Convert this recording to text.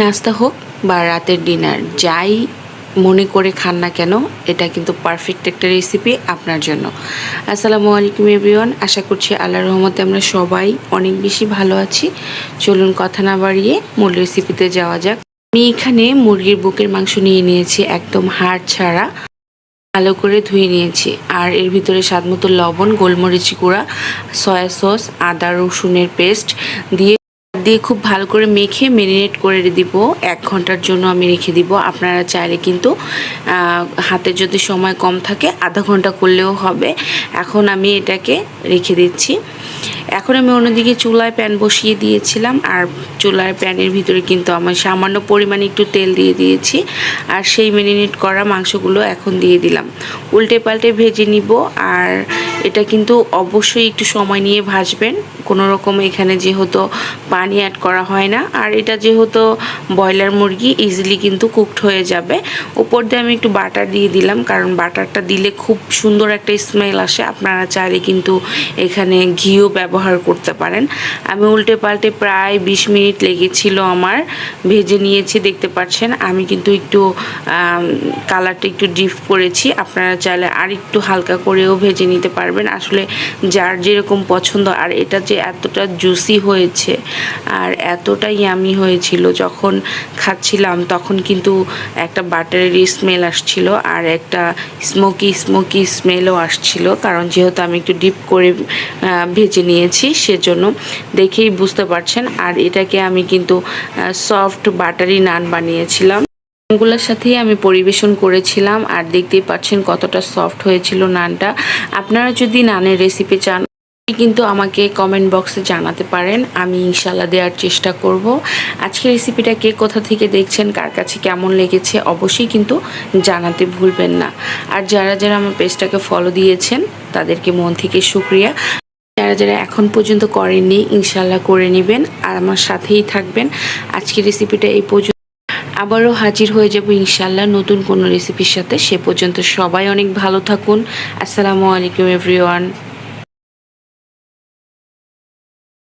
নাস্তা হোক বা রাতের ডিনার, যাই মনে করে খান না কেন, এটা কিন্তু পারফেক্ট একটা রেসিপি আপনার জন্য। আসসালামু আলাইকুম এভরিওয়ান আশা করছি আল্লাহ রহমতে আমরা সবাই অনেক বেশি ভালো আছি। চলুন কথা না বাড়িয়ে মূল রেসিপিতে যাওয়া যাক। আমি এখানে মুরগির বুকের মাংস নিয়ে নিয়েছি একদম হাড় ছাড়া, ভালো করে ধুয়ে নিয়েছি। আর এর ভিতরে স্বাদ মতো লবণ, গোলমরিচ গুঁড়া সয়া সস আদা রসুনের পেস্ট দিয়ে দিয়ে খুব ভালো করে মেখে মেরিনেট করে দিব। এক ঘণ্টার জন্য আমি রেখে দিব। আপনারা চাইলে কিন্তু হাতে যদি সময় কম থাকে, আধা ঘণ্টা করলেও হবে। এখন আমি এটাকে রেখে দিচ্ছি। এখন আমি অন্যদিকে চুলায় প্যান বসিয়ে দিয়েছিলাম আর চুলার প্যানের ভিতরে কিন্তু আমার সামান্য পরিমাণে একটু তেল দিয়ে দিয়েছি আর সেই মেরিনেট করা মাংসগুলো এখন দিয়ে দিলাম। উল্টে পাল্টে ভেজে নিব আর এটা কিন্তু অবশ্যই একটু সময় নিয়ে ভাজবেন। কোনো রকম এখানে যেহেতু পানি অ্যাড করা হয় না আর এটা যেহেতু ব্রয়লার মুরগি ইজিলি কিন্তু কুকড হয়ে যাবে। উপর দিয়ে আমি একটু বাটার দিয়ে দিলাম কারণ বাটারটা দিলে খুব সুন্দর একটা স্মেল আসে। আপনারা চাইলে কিন্তু এখানে ঘিও ব্যবহার করতে পারেন। আমি উল্টে পাল্টে প্রায় বিশ মিনিট লেগেছিল আমার। ভেজে নিয়েছি, দেখতে পাচ্ছেন। আমি কিন্তু একটু কালারটা একটু ডিপ করেছি। আপনারা চাইলে আর একটু হালকা করেও ভেজে নিতে পারবেন। আসলে যার যেরকম পছন্দ, আর এটা যে এতটা জুসি হয়েছে, আর এতটা ইয়ামি হয়েছিল যখন খাচ্ছিলাম, তখন কিন্তু একটা বাটারের স্মেল আসছিল, আর একটা স্মোকি স্মোকি স্মেলও আসছিল। কারণ যেহেতু আমি একটু ডিপ করে ভেজে ভেজে নিয়েছি সেজন্য দেখেই বুঝতে পারছেন। আর এটাকে আমি কিন্তু সফট বাটারি নান বানিয়েছিলাম। এগুলোর সাথেই আমি পরিবেশন করেছিলাম, আর দেখতেই পাচ্ছেন কতটা সফট হয়েছিল নানটা। আপনারা যদি নানের রেসিপি চান কিন্তু আমাকে কমেন্ট বক্সে জানাতে পারেন, আমি ইনশাল্লাহ দেওয়ার চেষ্টা করব। আজকের রেসিপিটা কে কোথা থেকে দেখছেন, কার কাছে কেমন লেগেছে, অবশ্যই কিন্তু জানাতে ভুলবেন না। আর যারা যারা আমার পেজটাকে ফলো দিয়েছেন, তাদেরকে মন থেকে শুক্রিয়া। যারা যারা এখন পর্যন্ত করেননি ইনশাল্লাহ করে নেবেন। আর আমার সাথেই থাকবেন। আজকের রেসিপিটা এই পর্যন্ত। আবারও হাজির হয়ে যাব ইনশাল্লাহ নতুন কোনো রেসিপির সাথে। সে পর্যন্ত সবাই অনেক ভালো থাকুন। আসসালামু আলাইকুম এভরিওয়ান